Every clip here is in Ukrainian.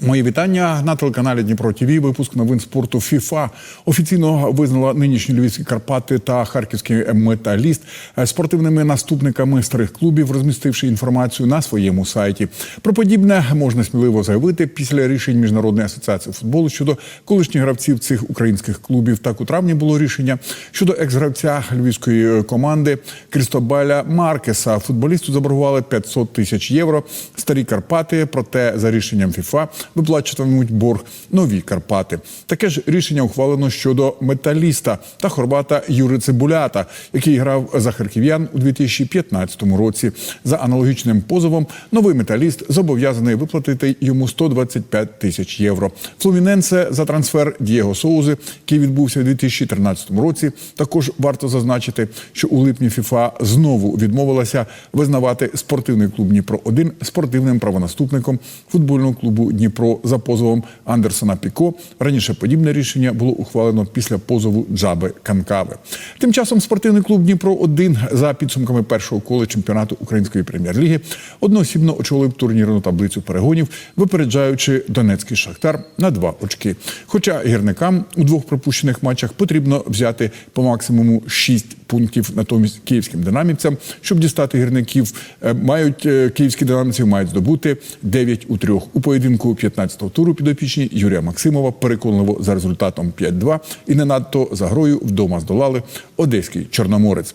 Мої вітання на телеканалі Дніпро ТВ. Випуск новин спорту ФІФА офіційно визнала нинішні львівські Карпати та харківський металіст спортивними наступниками старих клубів, розмістивши інформацію на своєму сайті. Про подібне можна сміливо заявити після рішень міжнародної асоціації футболу щодо колишніх гравців цих українських клубів. Так у травні було рішення щодо екс-гравця львівської команди Крістобаля Маркеса. Футболісту заборгували 500 тисяч євро. Старі Карпати, проте за рішенням ФІФА виплачуватимуть борг нові Карпати. Таке ж рішення ухвалено щодо металіста та хорвата Юри Цибулята, який грав за харків'ян у 2015 році. За аналогічним позовом новий металіст зобов'язаний виплатити йому 125 тисяч євро. Флуміненсе за трансфер Дієго Соузи, який відбувся у 2013 році. Також варто зазначити, що у липні ФІФА знову відмовилася визнавати спортивний клуб Дніпро 1 спортивним правонаступником футбольного клубу Дніпро за позовом Андерсона Піко. Раніше подібне рішення було ухвалено після позову Джаби Канкави. Тим часом спортивний клуб Дніпро 1 за підсумками першого кола чемпіонату української прем'єр-ліги одноосібно очолив турнірну таблицю перегонів, випереджаючи Донецький шахтар на два очки. Хоча гірникам у двох пропущених матчах потрібно взяти по максимуму 6 пунктів, натомість київським динамівцям, щоб дістати гірників, е, мають е, київські динамівці мають здобути 9 у трьох у поєдинку 15-го туру. Підопічні Юрія Максимова переконливо за результатом 5-2 і не надто за грою вдома здолали одеський чорноморець.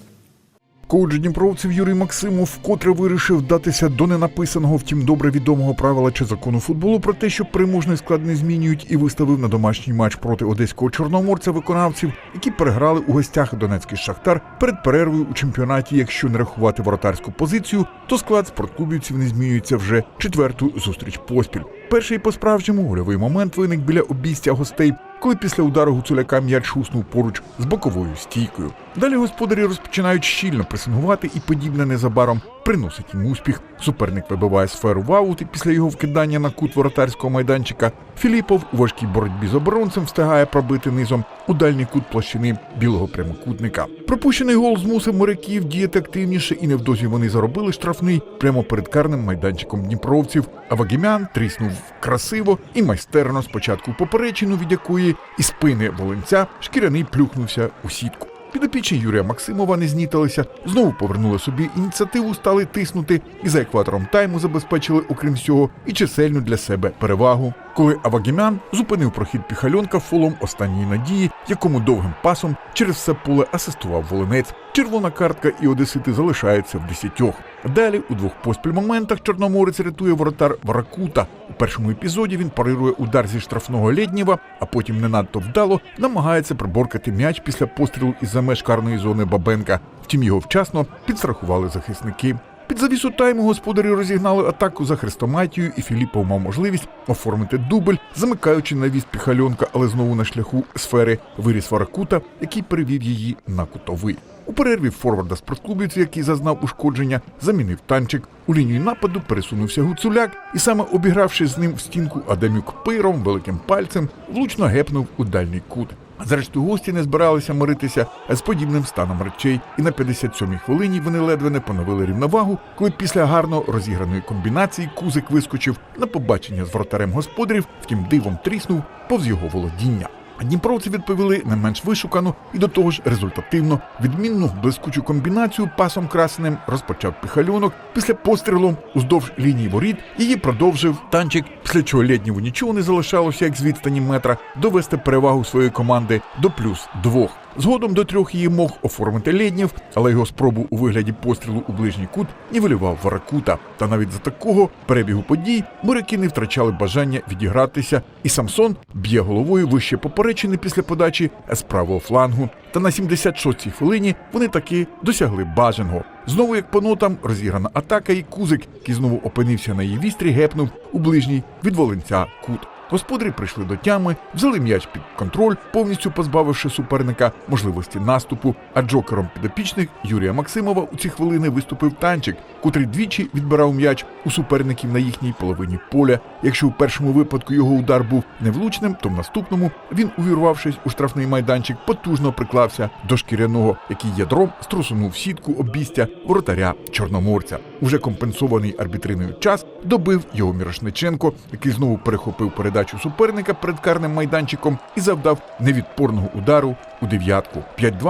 Коуч дніпровців Юрій Максимов вкотре вирішив вдатися до ненаписаного, втім добре відомого правила чи закону футболу про те, що переможний склад не змінюють, і виставив на домашній матч проти одеського чорноморця виконавців, які переграли у гостях Донецький шахтар перед перервою у чемпіонаті. Якщо не рахувати воротарську позицію, то склад спортклубівців не змінюється вже четверту зустріч поспіль. Перший по справжньому гольовий момент виник біля обійстя гостей, коли після удару гуцуляка м'яч шуснув поруч з боковою стійкою. Далі господарі розпочинають щільно пресингувати і подібне незабаром приносить їм успіх. Суперник вибиває сферу в аут і після його вкидання на кут воротарського майданчика. Філіпов у важкій боротьбі з оборонцем встигає пробити низом у дальній кут площини білого прямокутника. Пропущений гол змусив моряків діяти активніше, і невдовзі вони заробили штрафний прямо перед карним майданчиком дніпровців. А Вагімян тріснув красиво і майстерно спочатку поперечину, від якої із спини волинця шкіряний плюхнувся у сітку. Підопічні Юрія Максимова не зніталися, знову повернули собі ініціативу, стали тиснути і за екватором тайму забезпечили, окрім всього, і чисельну для себе перевагу. Коли Авагімян зупинив прохід піхальонка фолом останньої надії, якому довгим пасом через все поле асистував волинець. Червона картка і одесити залишаються в десятьох. Далі у двох поспіль моментах Чорноморець рятує воротар Варакута. У першому епізоді він парирує удар зі штрафного Лєднєва, а потім не надто вдало намагається приборкати м'яч після пострілу із за меж карної зони Бабенка. Втім, його вчасно підстрахували захисники. Під завісу тайму господарі розігнали атаку за хрестоматію, і Філіпов мав можливість оформити дубль, замикаючи на віз піхальонка, але знову на шляху сфери виріс Варакута, який перевів її на кутовий. У перерві форварда спортклубівця, який зазнав ушкодження, замінив танчик. У лінію нападу пересунувся Гуцуляк, і саме обігравши з ним в стінку Адамюк пиром, великим пальцем, влучно гепнув у дальній кут. Зрештою, гості не збиралися миритися з подібним станом речей, і на 57-й хвилині вони ледве не поновили рівновагу, коли після гарно розіграної комбінації кузик вискочив на побачення з вратарем господарів, втім дивом тріснув повз його володіння. А Дніпровці відповіли не менш вишукано і до того ж результативно відмінну блискучу комбінацію пасом красеним розпочав піхальонок. Після пострілу уздовж лінії воріт її продовжив танчик, після чого Лєднєву нічого не залишалося, як з відстані метра, довести перевагу своєї команди до плюс двох. Згодом до трьох її мог оформити Лєднєв, але його спробу у вигляді пострілу у ближній кут нівелював Варакута. Та навіть за такого перебігу подій моряки не втрачали бажання відігратися, і Самсон б'є головою вище поперечини після подачі з правого флангу. Та на 76-й хвилині вони таки досягли бажаного. Знову як по нотам розіграна атака, і кузик, який знову опинився на її вістрі, гепнув у ближній від волинця кут. Господарі прийшли до тями, взяли м'яч під контроль, повністю позбавивши суперника можливості наступу. А джокером підопічних Юрія Максимова у ці хвилини виступив танчик, котрий двічі відбирав м'яч у суперників на їхній половині поля. Якщо у першому випадку його удар був невлучним, то в наступному він, увірвавшись у штрафний майданчик, потужно приклався до шкіряного, який ядром струсунув сітку обійстя воротаря Чорноморця. Уже компенсований арбітриною час добив його Мірошниченко, який знову перехопив передачу суперника перед карним майданчиком і завдав невідпорного удару у дев'ятку. 5-2